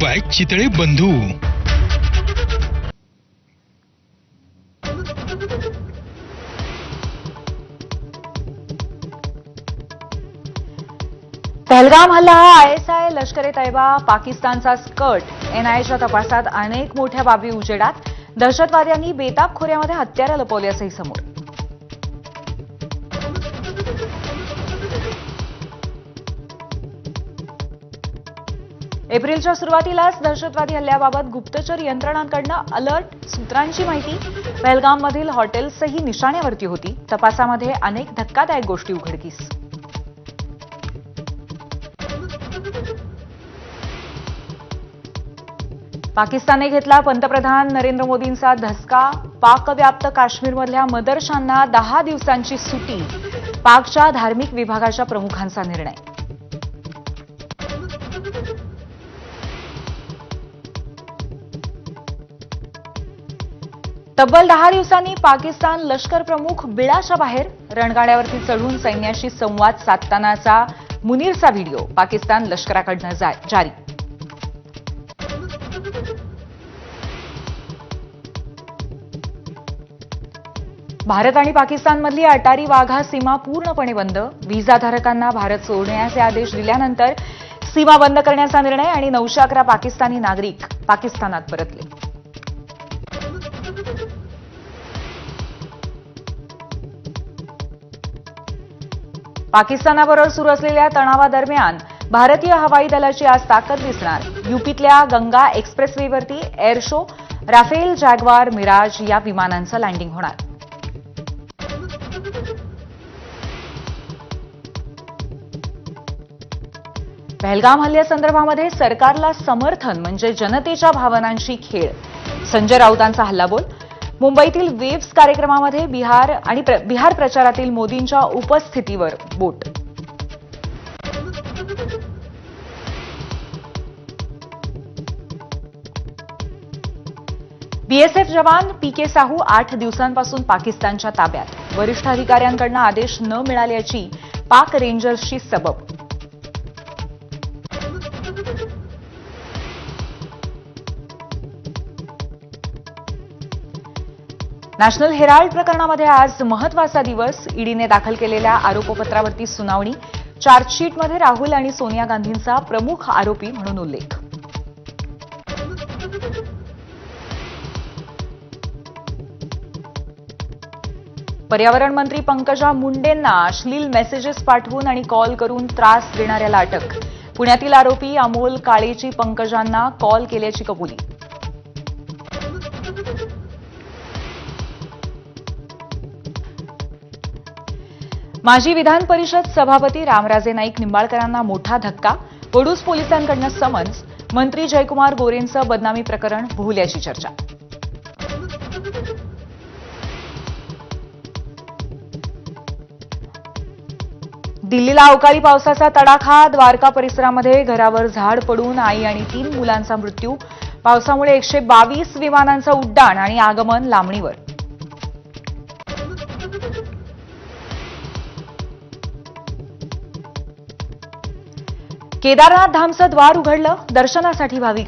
Bye Chitale बंधू. पहलगाम हल्ला हा आयएसआय लष्कर ए तैबा पाकिस्तानचा स्कर्ट एनआयएच्या तपासात अनेक मोठ्या बाबी उजेडात दहशतवाद्यांनी बेताब खोऱ्यामध्ये हत्यारं लपवली असंही समोर. एप्रिलच्या सुरुवातीलाच दहशतवादी हल्ल्याबाबत गुप्तचर यंत्रणांकडनं अलर्ट सूत्रांची माहिती. पहलगाममधील हॉटेल्सही निशाण्यावरती होती. तपासामध्ये अनेक धक्कादायक गोष्टी उघडकीस. पाकिस्तानने घेतला पंतप्रधान नरेंद्र मोदींचा धसका. पाकव्याप्त काश्मीरमधल्या मदरशांना दहा दिवसांची सुटी पाकच्या धार्मिक विभागाच्या प्रमुखांचा निर्णय. तब्बल दहा दिवसांनी पाकिस्तान लष्कर प्रमुख बिळाच्या बाहेर रणगाड्यावरती चढून सैन्याशी संवाद साधतानाचा मुनीरचा व्हिडिओ पाकिस्तान लष्कराकडनं जा- जारी. भारत आणि पाकिस्तानमधली अटारी वाघा सीमा पूर्णपणे बंद. व्हिसाधारकांना भारत सोडण्याचे आदेश दिल्यानंतर सीमा बंद करण्याचा निर्णय आणि नऊशे अकरा पाकिस्तानी नागरिक पाकिस्तानात परतले. पाकिस्तानाबरोबर सुरू असलेल्या तणावादरम्यान भारतीय हवाई दलाची आज ताकद दिसणार. युपीतल्या Ganga एक्सप्रेसवेवरती air show Rafale Jaguar Mirage या विमानांचं लँडिंग होणार. पहलगाम हल्ल्यासंदर्भामध्ये सरकारला समर्थन म्हणजे जनतेच्या भावनांशी खेळ. संजय राऊतांचा हल्लाबोल मुंबईतील वेव्स कार्यक्रमामध्ये बिहार आणि प्र- बिहार प्रचारातील मोदींच्या उपस्थितीवर बोट. बीएसएफ जवान पी के साहू आठ दिवसांपासून पाकिस्तानच्या ताब्यात. वरिष्ठ अधिकाऱ्यांकडनं आदेश न मिळाल्याची पाक रेंजर्सची सबब. नॅशनल हेराल्ड प्रकरणामध्ये आज महत्त्वाचा दिवस. ईडीने दाखल केलेल्या आरोपपत्रावरती सुनावणी. चार्जशीटमध्ये राहुल आणि सोनिया गांधींचा प्रमुख आरोपी म्हणून उल्लेख. पर्यावरण मंत्री पंकजा मुंडेंना अश्लील मेसेजेस पाठवून आणि कॉल करून त्रास देणाऱ्याला अटक. पुण्यातील आरोपी अमोल काळेची पंकजांना कॉल केल्याची कबुली. माजी विधान परिषद सभापती रामराजे नाईक निंबाळकरांना मोठा धक्का वडूज पोलिसांकडनं समन्स मंत्री जयकुमार गोरेंचं बदनामी प्रकरण भुल्याची चर्चा. दिल्लीला अवकाळी पावसाचा तडाखा द्वारका परिसरामध्ये घरावर झाड पडून आई आणि तीन मुलांचा मृत्यू पावसामुळे एकशे बावीस विमानांचं उड्डाण आणि आगमन लांबणीवर. केदारनाथ धामचं द्वार उघडलं दर्शनासाठी भाविक